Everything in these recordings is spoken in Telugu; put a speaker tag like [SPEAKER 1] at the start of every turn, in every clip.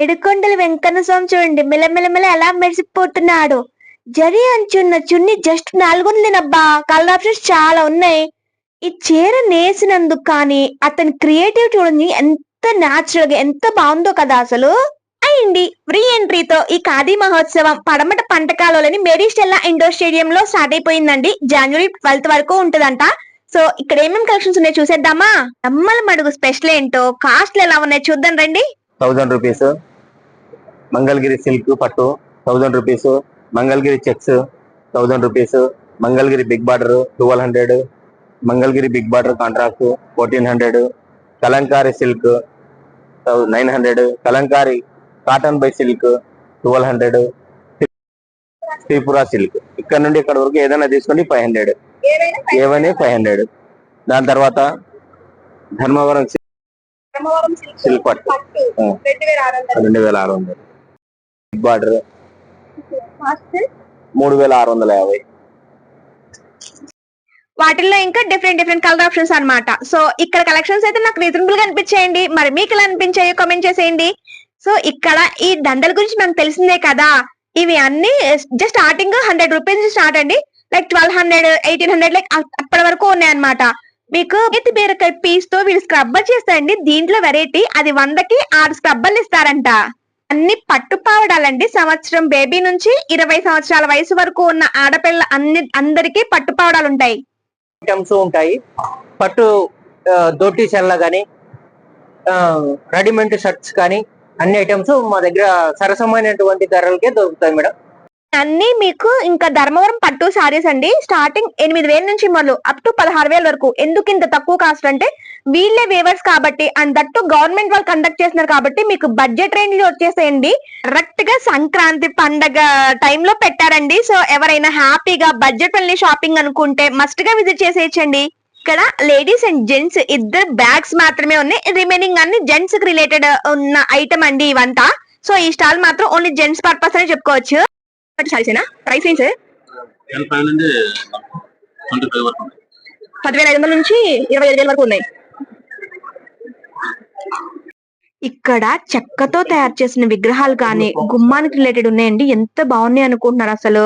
[SPEAKER 1] ఎడుకొండల వెంకన్న స్వామి చూడండి. మెలమెలమెల ఎలా మెరిసిపోతున్నాడు. జరి అంచున్న చున్ని జస్ట్ నాలుగు కలర్ ఆప్షన్స్ చాలా ఉన్నాయి. ఈ చీర నేసినందుకు కానీ అతని క్రియేటివ్ చూడండి. ఎంత న్యాచురల్గా ఎంత బాగుందో కదా అసలు. అయింది ఫ్రీ ఎంట్రీతో ఈ ఖాదీ మహోత్సవం పడమట పంటకాలలోని మేరీ స్టెల్లా ఇండోర్ స్టేడియం లో స్టార్ట్ అయిపోయిందండి. జనవరి ట్వెల్త్ వరకు ఉంటదంట. సో ఇక్కడ ఏమేమి కలెక్షన్స్ ఉన్నాయో చూసేద్దామా? నమ్మల మడుగు స్పెషల్ ఏంటో? కాస్ట్లు ఎలా ఉన్నాయో చూద్దాం రండి.
[SPEAKER 2] Thousand rupees. మంగళగిరి సిల్క్ పట్టు thousand rupees. Mangalagiri checks thousand rupees. Mangalagiri big border twelve hundred. Mangalagiri big border contract fourteen hundred. Kalamkari silk nine hundred. Kalamkari cotton by silk twelve hundred. Tripura silk. ఇక్కడ నుండి ఇక్కడ వరకు ఏదైనా తీసుకోండి ఫైవ్ హండ్రెడ్. ఏవని ఫైవ్ హండ్రెడ్. దాని తర్వాత ధర్మవరం సిల్క్ పట్టు. ఆ. రెండు వేల ఆరు వందలు బిగ్ బార్డర్ మూడు వేల ఆరు వందల యాభై.
[SPEAKER 1] వాటిల్లో ఇంకా డిఫరెంట్ డిఫరెంట్ కలర్ ఆప్షన్స్ అన్నమాట. సో ఇక్కడ కలెక్షన్స్ అయితే నాకు రీజనబుల్గా అనిపించేయండి. మరి మీకు ఎలా అనిపించాయో కామెంట్ చేసేయండి. సో ఇక్కడ ఈ దండల గురించి మనకు తెలిసిందే కదా. ఇవి అన్ని జస్ట్ స్టార్టింగ్ హండ్రెడ్ రూపీస్ నుంచి స్టార్ట్ అండి. Like twelve hundred eighteen hundred like అప్పటి వరకు ఉన్నాయన్నమాట. మీకు ఎత్తి బీరకాయ పీస్తో వీళ్ళు స్క్రబ్బర్ చేస్తారండి. దీంట్లో వెరైటీ అది వందకి ఆరు స్క్రబ్బర్లు ఇస్తారంట. అన్ని పట్టు పావడాలండి. సంవత్సరం బేబీ నుంచి ఇరవై సంవత్సరాల వయసు వరకు ఉన్న ఆడపిల్ల అన్ని అందరికీ పట్టు పావడాలు ఉంటాయి.
[SPEAKER 3] ఐటమ్స్ ఉంటాయి. పట్టు ఆ, చల్ల కానీ రెడీమేడ్ షర్ట్స్ కానీ అన్ని ఐటమ్స్ మా దగ్గర సరసమైనటువంటి ధరలకే దొరుకుతాయి మేడం.
[SPEAKER 1] అన్ని మీకు ఇంకా ధర్మవరం పట్టు సారీస్ అండి. స్టార్టింగ్ ఎనిమిది వేల నుంచి మొదలు అప్ టు పదహారు వేల వరకు. ఎందుకు ఇంత తక్కువ కాస్ట్ అంటే వీళ్ళే వేవర్స్ కాబట్టి అండ్ దట్టు గవర్నమెంట్ వాళ్ళు కండక్ట్ చేస్తున్నారు కాబట్టి మీకు బడ్జెట్ రేంజ్లో వచ్చేసేయండి. కరెక్ట్గా సంక్రాంతి పండగ టైంలో పెట్టారండి. సో ఎవరైనా హ్యాపీగా బడ్జెట్ వెళ్ళి షాపింగ్ అనుకుంటే మస్ట్గా విజిట్ చేసేయచ్చండి. ఇక్కడ లేడీస్ అండ్ జెంట్స్ ఇద్దరు బ్యాగ్స్ మాత్రమే ఉన్నాయి. రిమైనింగ్ అన్ని జెంట్స్కి రిలేటెడ్ ఉన్న ఐటమ్ అండి ఇవంతా. సో ఈ స్టాల్ మాత్రం ఓన్లీ జెంట్స్ పర్పస్ అని చెప్పుకోవచ్చు. ప్రైస్. పదివేల ఐదు వందల నుంచి ఇరవై ఐదు వేల వరకు ఉన్నాయి. ఇక్కడ చెక్కతో తయారు చేసిన విగ్రహాలు కానీ గుమ్మానికి రిలేటెడ్ ఉన్నాయండి. ఎంత బాగున్నాయి అనుకుంటున్నారు అసలు?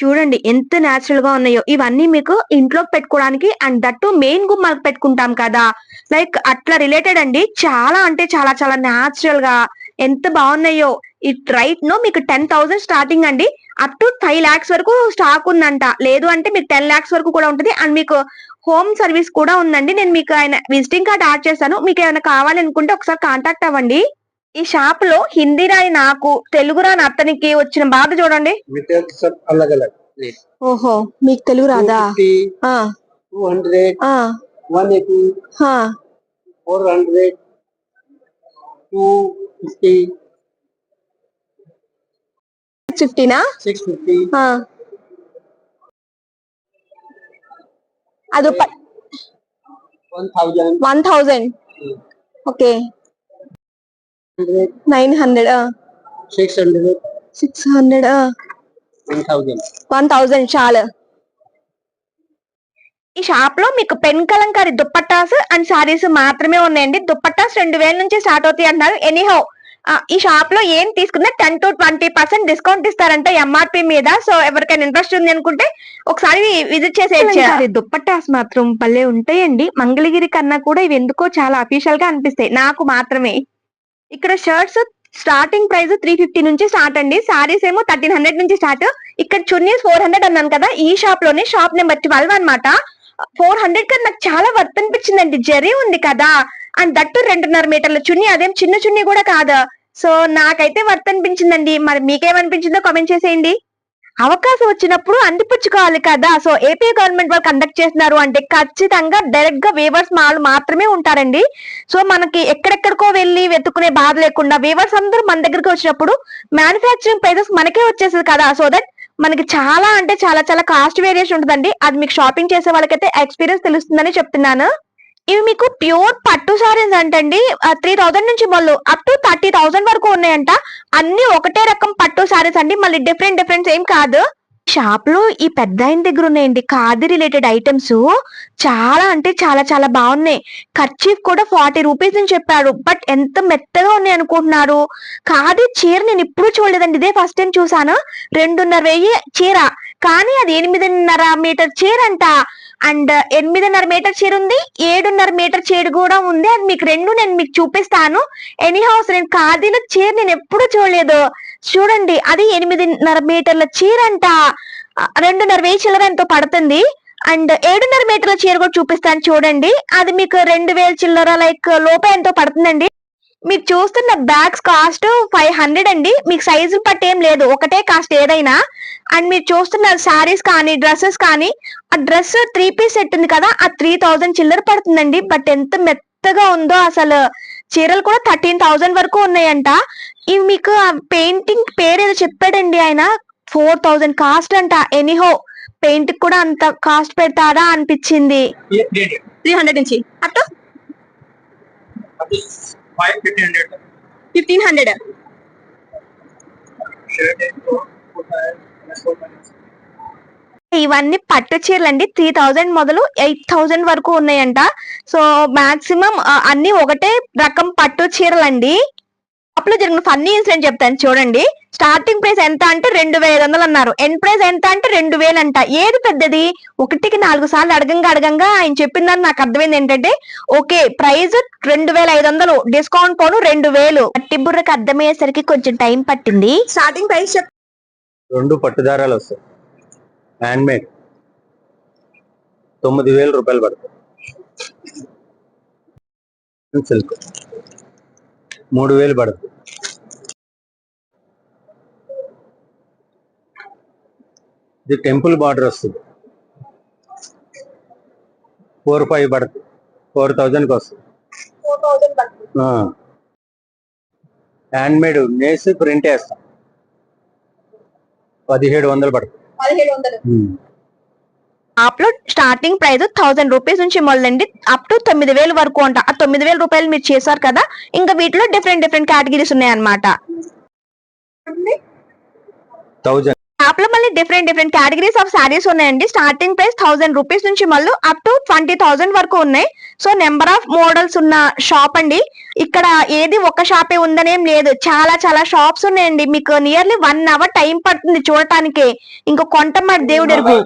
[SPEAKER 1] చూడండి ఎంత నేచురల్గా ఉన్నాయో. ఇవన్నీ మీకు ఇంట్లో పెట్టుకోవడానికి అండ్ దట్టు మెయిన్ గుమ్మాలకు పెట్టుకుంటాం కదా. లైక్ అట్లా రిలేటెడ్ అండి. చాలా అంటే చాలా చాలా నేచురల్గా. ఎంత బాగున్నాయో. ఈ రైట్ నో మీకు టెన్ థౌసండ్ స్టార్టింగ్ అండి. అప్ టు ఫైవ్ ల్యాక్స్ వరకు స్టాక్ ఉందంట. లేదు అంటే మీకు టెన్ ల్యాక్స్ వరకు కూడా ఉంటుంది. అండ్ మీకు హోమ్ సర్వీస్ కూడా ఉందండి. నేను మీకు ఆయన విజిటింగ్ కార్డ్ యాడ్ చేశాను మీకు ఏమైనా కావాలనుకుంటే ఒకసారి కాంటాక్ట్ అవ్వండి. ఈ షాప్లో హిందీ రాని నాకు తెలుగు రాని అతనికి వచ్చిన బాధ చూడండి. ఓహో మీకు తెలుగు రాదా?
[SPEAKER 3] One
[SPEAKER 1] four
[SPEAKER 3] hundred two fifty six
[SPEAKER 1] ఫిఫ్టీనా అది one thousand okay. Nine hundred six hundred
[SPEAKER 3] six hundred
[SPEAKER 1] one thousand చాలు. ఈ షాప్లో మీకు పెన్ కలంకారీ దుప్పట్టాస్ అండ్ సారీస్ మాత్రమే ఉన్నాయండి. దుప్పట్టాస్ రెండు వేల నుంచి స్టార్ట్ అవుతాయి అంటున్నారు. ఎనీహౌ ఈ షాప్లో ఏం తీసుకున్నా ten to twenty percent discount ఇస్తారంట ఎంఆర్పి మీద. సో ఎవరికైనా ఇంట్రెస్ట్ ఉంది అనుకుంటే ఒకసారి విజిట్ చేసేయచ్చు దుప్పట్టాస్ మాత్రం భలే ఉంటాయండి. మంగళగిరి కన్నా కూడా ఇవి ఎందుకో చాలా అఫీషియల్గా అనిపిస్తాయి. నాకు మాత్రమే. ఇక్కడ shirts starting price three fifty నుంచి స్టార్ట్ అండి. సారీస్ ఏమో థర్టీన్ హండ్రెడ్ నుంచి స్టార్ట్ ఇక్కడ చున్నీస్ ఫోర్ హండ్రెడ్ అన్నాను కదా ఈ షాప్లోనే షాప్ నెంబర్ ట్వెల్వ్ అన్నమాట. ఫోర్ హండ్రెడ్ కన్నా నాకు చాలా వర్త్ అనిపించిందండి. జరీ ఉంది కదా. అండ్ దట్టు రెండున్నర మీటర్ల చున్నీ అదేం చిన్న చున్నీ కూడా కాదు. సో నాకైతే వర్త్ అనిపించిందండి. మరి మీకేమనిపించిందో కామెంట్ చేసేయండి. అవకాశం వచ్చినప్పుడు అందిపుచ్చుకోవాలి కదా. సో ఏపీ గవర్నమెంట్ వాళ్ళు కండక్ట్ చేస్తున్నారు అంటే ఖచ్చితంగా డైరెక్ట్గా వేవర్స్ మాల్ మాత్రమే ఉంటారండి. సో మనకి ఎక్కడెక్కడికో వెళ్ళి వెతుకునే బాధ లేకుండా వేవర్స్ అందరూ మన దగ్గరికి వచ్చినప్పుడు మ్యానుఫ్యాక్చరింగ్ ప్రైసెస్ మనకే వచ్చేసింది కదా. సో దట్ మనకి చాలా అంటే చాలా చాలా కాస్ట్ వేరియేషన్ ఉంటుందండి. అది మీకు షాపింగ్ చేసే వాళ్ళకైతే ఎక్స్పీరియన్స్ తెలుస్తుందని చెప్తున్నాను. ఇవి మీకు ప్యూర్ పట్టు సారీస్ అంటండి. త్రీ థౌసండ్ నుంచి మొదలు అప్ టు థర్టీ థౌసండ్ వరకు ఉన్నాయంట. అన్ని ఒకటే రకం పట్టు సారీస్ అండి. మళ్ళీ డిఫరెంట్ డిఫరెంట్ ఏం కాదు. షాప్లో ఈ పెద్ద ఆయన దగ్గర ఉన్నాయండి. ఖాదీ రిలేటెడ్ ఐటమ్స్ చాలా అంటే చాలా చాలా బాగున్నాయి. ఖర్చీఫ్ కూడా ఫార్టీ రూపీస్ అని చెప్పాడు బట్ ఎంత మెత్తగా ఉన్నాయి అనుకుంటున్నారు. ఖాదీ చీర నేను ఇప్పుడు చూడలేదండి. ఇదే ఫస్ట్ టైం చూసాను రెండున్నర వెయ్యి చీర. కానీ అది ఎనిమిదిన్నర మీటర్ చీర అంట. అండ్ ఎనిమిదిన్నర మీటర్ చీర ఉంది ఏడున్నర మీటర్ చీర కూడా ఉంది. అది మీకు రెండు నేను మీకు చూపిస్తాను. ఎనీ హౌస్ నేను ఖాదీలో చీర నేను ఎప్పుడు చూడలేదు. చూడండి అది ఎనిమిదిన్నర మీటర్ల చీర అంట. రెండున్నర వేయి చిల్లర ఎంతో పడుతుంది. అండ్ ఏడున్నర మీటర్ల చీర కూడా చూపిస్తాను చూడండి. అది మీకు రెండు వేల చిల్లర లైక్ లోపే ఎంతో పడుతుందండి. మీరు చూస్తున్న బ్యాగ్స్ కాస్ట్ ఫైవ్ హండ్రెడ్ అండి. మీకు సైజు పట్టి ఏం లేదు. ఒకటే కాస్ట్ ఏదైనా. అండ్ మీరు చూస్తున్న శారీస్ కానీ డ్రెస్సెస్ కానీ ఆ డ్రెస్ త్రీ పీస్ సెట్ ఉంది కదా ఆ త్రీ థౌజండ్ చిల్లర పడుతుందండి. బట్ ఎంత మెత్తగా ఉందో అసలు చీరలు కూడా థర్టీన్ థౌజండ్ వరకు ఉన్నాయంట. ఇవి మీకు ఆ పెయింటింగ్ పేరు ఏదో చెప్పాడండి ఆయన. ఫోర్ థౌజండ్ కాస్ట్ అంట. ఎనీహో పెయింట్ కూడా అంత కాస్ట్ పెడతాడా అనిపించింది. త్రీ హండ్రెడ్ నుంచి. అప్ ఇవన్నీ పట్టు చీరలు అండి త్రీ థౌజండ్ మొదలు ఎయిట్ థౌజండ్ వరకు ఉన్నాయంట. సో మాక్సిమం అన్ని ఒకటే రకం పట్టు చీరలండి. అప్పుడు జరిగిన ఫన్నీ ఇన్సిడెంట్ చెప్తాను. చూడండి. స్టార్టింగ్ ప్రైస్ ఎంత అంటే రెండు వేల ఐదు వందలు అన్నారు. ఎండ్ ప్రైస్ ఎంత అంటే రెండు వేలు అంట. ఏది పెద్దది? ఒకటికి నాలుగు సార్లు అడగంగా అడగంగా ఆయన చెప్పిందని నాకు అర్థమైంది ఏంటంటే ఓకే ప్రైస్ రెండు వేల ఐదు వందలు డిస్కౌంట్ పోను రెండు వేలు. పట్టి బుర్రకు అర్థమయ్యేసరికి కొంచెం టైం పట్టింది. స్టార్టింగ్ ప్రైస్
[SPEAKER 2] రెండు పట్టుదారాలు వస్తాయి. హ్యాండ్ మేడ్ తొమ్మిది వేల రూపాయలు పడతాయి. సిల్క్. మూడు వేలు పడుతుంది ఇది టెంపుల్ బార్డర్ వస్తుంది. ఫోర్ ఫైవ్ పడుతుంది ఫోర్ థౌజండ్కి వస్తుంది. హ్యాండ్ మేడ్ నేసి ప్రింట్ వేస్తాం పదిహేడు వందలు పడుతుంది
[SPEAKER 1] ఆప్లో స్టార్టింగ్ ప్రైస్ థౌసండ్ రూపీస్ నుంచి మొదలండి అప్ టు తొమ్మిది వేలు వరకు అంట. ఆ తొమ్మిది వేల రూపాయలు మీరు చేశారు కదా ఇంకా వీటిలో డిఫరెంట్ డిఫరెంట్ కేటగిరీస్ ఉన్నాయన్నమాట. థౌజండ్లో మళ్ళీ different different categories of saris ఉన్నాయండి. స్టార్టింగ్ ప్రైస్ థౌసండ్ రూపీస్ నుంచి మళ్ళీ అప్ టు ట్వంటీ థౌసండ్ వరకు ఉన్నాయి. సో నెంబర్ ఆఫ్ మోడల్స్ ఉన్న షాప్ అండి. ఇక్కడ ఏది ఒక షాపే ఉందనేం లేదు. చాలా చాలా షాప్స్ ఉన్నాయండి. మీకు నియర్లీ వన్ అవర్ టైం పడుతుంది చూడటానికి. ఇంకా కొంటమాట దేవుడు ఎరుగు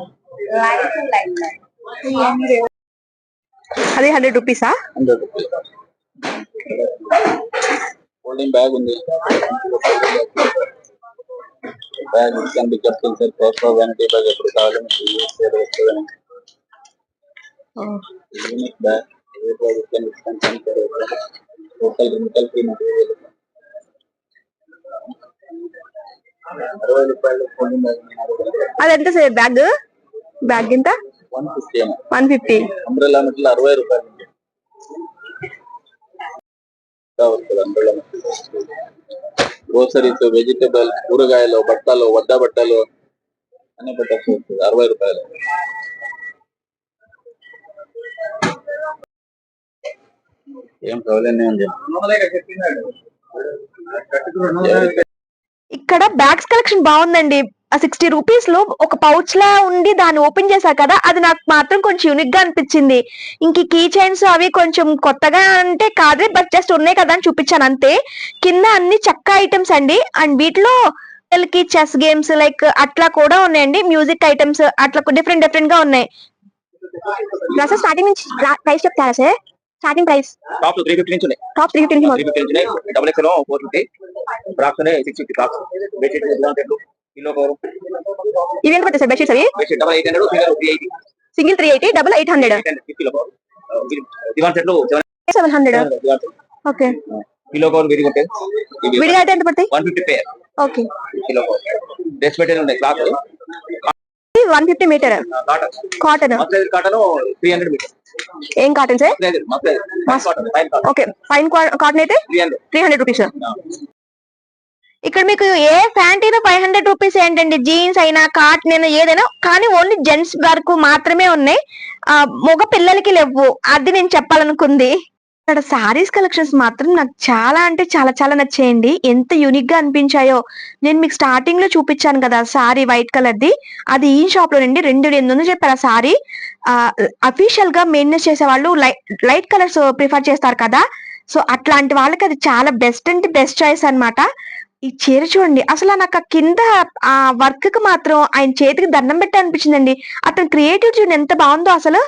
[SPEAKER 4] This is a hundred rupees, one fifty rupees, two hundred, two hundred rupees, and then three hundred rupees. Three hundred. Line to line. Three hundred.
[SPEAKER 1] అది హండ్రెడ్ రూపీసా
[SPEAKER 5] హండ్రెడ్ హోల్డింగ్ బ్యాగ్ ఉంది bag can be kept in set post vanity bag ఎప్పుడు కావాలి మీకు యూస్ చేయవచ్చు unique bag a bag can be concern total chemical free material అరవై రూపాయలు హోల్డింగ్ బ్యాగ్
[SPEAKER 1] అది ఎంత సార్ బ్యాగ్ బ్యాగ్ ఎంత?
[SPEAKER 5] One fifty. అంబ్రెల్లా మెటల్ అరవై రూపాయలు గ్రోసరీస్ వెజిటబుల్ కూరగాయలు బట్టలు వద్ద బట్టలు అన్ని వస్తుంది అరవై రూపాయలు. ఏం ఉంది
[SPEAKER 1] ఇక్కడ బ్యాగ్స్ కలెక్షన్ బాగుందండి. ఆ సిక్స్టీ రూపీస్లో ఒక పౌచ్ లా ఉండి దాన్ని ఓపెన్ చేశా కదా అది నాకు మాత్రం కొంచెం యూనిక్గా అనిపించింది. ఇంక కీ చైన్స్ అవి కొంచెం కొత్తగా అంటే కాదే బట్ జస్ట్ ఉన్నాయి కదా అని చూపించాను అంతే. కింద అన్ని చెక్క ఐటమ్స్ అండి. అండ్ వీటిలో పిల్లలకి చెస్ గేమ్స్ లైక్ అట్లా కూడా ఉన్నాయండి. మ్యూజిక్ ఐటమ్స్ అట్లా డిఫరెంట్ డిఫరెంట్గా ఉన్నాయి. స్టార్టింగ్ నుంచి ప్రైస్ చెప్తారా sir starting price
[SPEAKER 5] top three fifty నుంచి ఉన్నాయి.
[SPEAKER 1] టాప్ త్రీ ఫిఫ్టీ నుంచి
[SPEAKER 5] త్రీ ఫిఫ్టీ నుంచి double X four fifty frocks six fifty frocks bedsheet pillow cover
[SPEAKER 1] ఇవి ఎంత పడతాయి సార్ బెడ్షీట్స్ అవి?
[SPEAKER 5] Bedsheet double eight hundred three eighty
[SPEAKER 1] single three eighty double eight hundred
[SPEAKER 5] cover దివాన్ సెట్లు seven
[SPEAKER 1] hundred okay
[SPEAKER 5] pillow cover విడిగా ఉంటాయి
[SPEAKER 1] విడిగా అయితే ఎంత పడతాయి
[SPEAKER 5] one fifty pair
[SPEAKER 1] okay
[SPEAKER 5] pillow cover dress material ఉన్నాయి cloth
[SPEAKER 1] one fifty metre
[SPEAKER 5] cotton
[SPEAKER 1] ఏం cotton sir okay fine cotton అయితే
[SPEAKER 5] త్రీ హండ్రెడ్
[SPEAKER 1] రూపీస్ ఇక్కడ మీకు ఏ ప్యాంట్ అయినా ఫైవ్ హండ్రెడ్ రూపీస్ ఏంటండి? జీన్స్ అయినా కాటన్ అయినా ఏదైనా కానీ ఓన్లీ జెంట్స్ వరకు మాత్రమే ఉన్నాయి. మగ పిల్లలకి లేవు. అది నేను చెప్పాలనుకుంది. ఇక్కడ సారీస్ కలెక్షన్స్ మాత్రం నాకు చాలా అంటే చాలా చాలా నచ్చేయండి. ఎంత యూనిక్గా అనిపించాయో. నేను మీకు స్టార్టింగ్లో చూపించాను కదా సారీ వైట్ కలర్ ది. అది ఈ షాప్లో నుండి రెండు ఎనిమిది వందలు చెప్పారు ఆ సారీ అఫీషియల్గా మెయింటెన్స్ చేసే వాళ్ళు లైట్ లైట్ కలర్స్ ప్రిఫర్ చేస్తారు కదా. సో అట్లాంటి వాళ్ళకి అది చాలా బెస్ట్ అంటే బెస్ట్ చాయిస్ అన్నమాట. ఈ చీర చూడండి. అసలు నాకు ఆ కింద ఆ వర్క్కి మాత్రం ఆయన చేతికి దండం పెట్టి అనిపించిందండి అతని క్రియేటివ్ చూడండి ఎంత బాగుందో అసలు.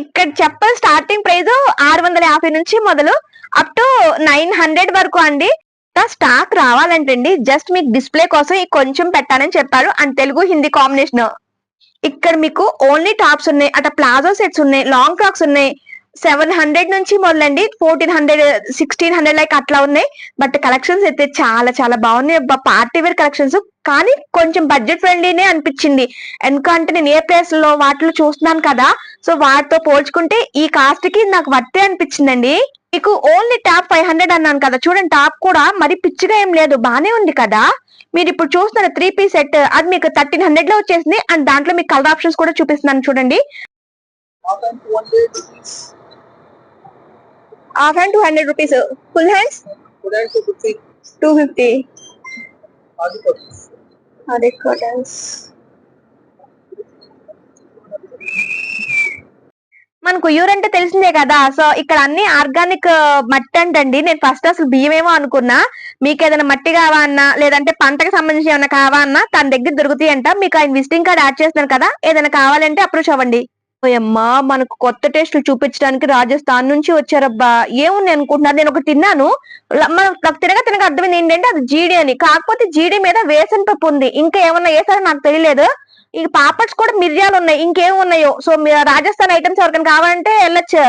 [SPEAKER 1] ఇక్కడ చెప్పాలి స్టార్టింగ్ ప్రైస్ ఆరు వందల యాభై నుంచి మొదలు అప్ టు నైన్ హండ్రెడ్ వరకు అండి. స్టాక్ స్టాక్ రావాలంటండి. జస్ట్ మీకు డిస్ప్లే కోసం కొంచెం పెట్టాలని చెప్పారు. అండ్ తెలుగు హిందీ కాంబినేషన్ ఇక్కడ మీకు ఓన్లీ టాప్స్ ఉన్నాయి. అట్లా ప్లాజో సెట్స్ ఉన్నాయి. లాంగ్ ఫ్రాక్స్ ఉన్నాయి. సెవెన్ హండ్రెడ్ నుంచి మొదలండి. Fourteen hundred sixteen hundred like అట్లా ఉన్నాయి. బట్ కలెక్షన్స్ అయితే చాలా చాలా బాగున్నాయి. పార్టీ వేర్ కలెక్షన్స్ కానీ కొంచెం బడ్జెట్ ఫ్రెండ్లీనే అనిపించింది. ఎందుకంటే నేను ఏ ప్లేస్లో వాటిలో చూస్తున్నాను కదా సో వాటితో పోల్చుకుంటే ఈ కాస్ట్కి నాకు వర్తే అనిపించిందండి. మీకు ఓన్లీ టాప్ ఫైవ్ హండ్రెడ్ అన్నాను కదా చూడండి టాప్ కూడా మరి పిచ్చిగా ఏం లేదు బానే ఉంది కదా. మీరు ఇప్పుడు చూస్తున్న త్రీ పీస్ సెట్ అది మీకు థర్టీన్ హండ్రెడ్లో వచ్చేసింది అండ్ దాంట్లో మీకు కలర్ ఆప్షన్స్ కూడా చూపిస్తున్నాను చూడండి. Half hand two hundred rupees full hands two fifty అదే కాటన్స్ మనకు యూర్ అంటే తెలిసిందే కదా. సో ఇక్కడ అన్ని ఆర్గానిక్ uh, మట్టి అంటండి. నేను ఫస్ట్ అసలు బియ్యం ఏమో అనుకున్నా. మీకు ఏదైనా మట్టి కావాలన్నా లేదంటే పంటకు సంబంధించి ఏమైనా కావాలన్నా తన దగ్గర దొరుకుతాయి అంట. మీకు ఆయన విజిటింగ్ కార్డ్ యాడ్ చేస్తున్నాను కదా. ఏదైనా కావాలంటే అప్రోచ్ అవ్వండి. అమ్మా మనకు కొత్త టేస్ట్ చూపించడానికి రాజస్థాన్ నుంచి వచ్చారబ్బా. ఏముంది అనుకుంటున్నారు? నేను ఒక తిన్నాను. నాకు తినగా తినగా అర్థమైంది ఏంటంటే అది జీడి అని. కాకపోతే జీడి మీద వేసన పప్పు ఉంది. ఇంకా ఏమన్నా వేసారో నాకు తెలియలేదు. ఈ పాపడ్స్ కూడా మిరియాలు ఉన్నాయి. ఇంకేం ఉన్నాయో? సో మీ రాజస్థాన్ ఐటమ్స్ ఎవరికైనా కావాలంటే వెళ్ళొచ్చు.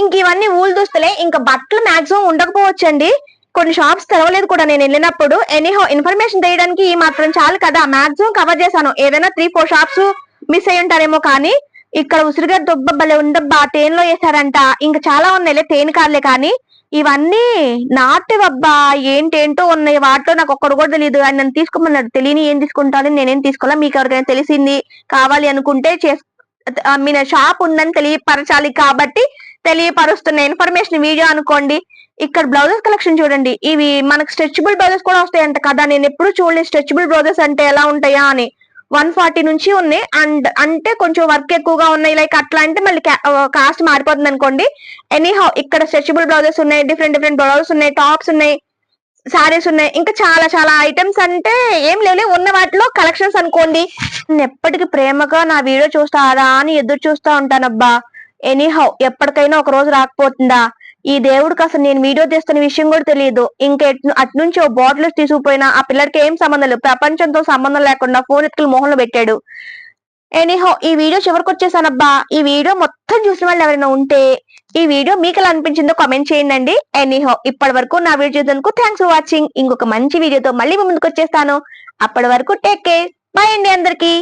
[SPEAKER 1] ఇంక ఇవన్నీ ఊలు దుస్తులే ఇంకా బట్టలు మాక్సిమం ఉండకపోవచ్చండి. కొన్ని షాప్స్ తెరవలేదు కూడా నేను వెళ్ళినప్పుడు. ఎనీహో ఇన్ఫర్మేషన్ తెలియడానికి ఈ మాత్రం చాలు కదా. మాక్సిమం కవర్ చేశాను. ఏదైనా త్రీ ఫోర్ షాప్స్ మిస్ అయ్యి ఉంటారేమో కానీ ఇక్కడ ఉసిరిగా దుబ్బ భలే ఉండబ్బా తేనెలో వేసారంట ఇంకా చాలా ఉన్నాయిలే తేనె కార్లే కానీ. ఇవన్నీ నాటివబ్బా ఏంటేంటో ఉన్నాయి. వాటిలో నాకు ఒక్కడు కూడా తెలియదు ఆయన నన్ను తీసుకోమన్నాడు. తెలియని ఏం తీసుకుంటాను నేనేం తీసుకోవాలా మీకు ఎవరికైనా తెలిసింది కావాలి అనుకుంటే చేస్ మీ షాప్ ఉందని తెలియపరచాలి కాబట్టి తెలియపరుస్తున్న. ఇన్ఫర్మేషన్ వీడియో అనుకోండి. ఇక్కడ బ్లౌజెస్ కలెక్షన్ చూడండి. ఇవి మనకు స్ట్రెచబుల్ బ్లౌజెస్ కూడా వస్తాయంట కదా. నేను ఎప్పుడు చూడలేదు స్ట్రెచబుల్ బ్లౌజెస్ అంటే ఎలా ఉంటాయా అని. వన్ ఫార్టీ నుంచి ఉన్నాయి. అండ్ అంటే కొంచెం వర్క్ ఎక్కువగా ఉన్నాయి. లైక్ అట్లా అంటే మళ్ళీ కాస్ట్ మారిపోతుంది అనుకోండి. ఎనీహౌ ఇక్కడ స్ట్రెచబుల్ బ్లౌజెస్ ఉన్నాయి. డిఫరెంట్ డిఫరెంట్ బ్లౌజెస్ ఉన్నాయి. టాప్స్ ఉన్నాయి. సారీస్ ఉన్నాయి. ఇంకా చాలా చాలా ఐటమ్స్ అంటే ఏం లేవు ఉన్న వాటిలో కలెక్షన్స్ అనుకోండి. నేను ఎప్పటికీ ప్రేమగా నా వీడియో చూస్తారా అని ఎదురు చూస్తా ఉంటానబ్బా ఎనీహౌ ఎప్పటికైనా ఒక రోజు రాకపోతుందా? ఈ దేవుడికి అసలు నేను వీడియో తీస్తున్న విషయం కూడా తెలియదు. ఇంకా ఎటు అటు ఓ బాటిల్ తీసుకుపోయినా ఆ పిల్లడికి ఏం సంబంధం లేదు. ప్రపంచంతో సంబంధం లేకుండా ఫోన్ ఎత్తుకులు మొహంలో పెట్టాడు. ఎనీహో ఈ వీడియో చివరికి వచ్చేసానబ్బా. ఈ వీడియో మొత్తం చూసిన వాళ్ళు ఎవరైనా ఉంటే ఈ వీడియో మీకు ఎలా అనిపించిందో కామెంట్ చేయండి ఎనీహో ఇప్పటి వరకు నా వీడియో చూసినందుకు థ్యాంక్స్ ఫర్ వాచింగ్ ఇంకొక మంచి వీడియోతో మళ్ళీ ముందుకు వచ్చేస్తాను. అప్పటి వరకు టేక్ కేర్ బాయ్ అండి అందరికీ.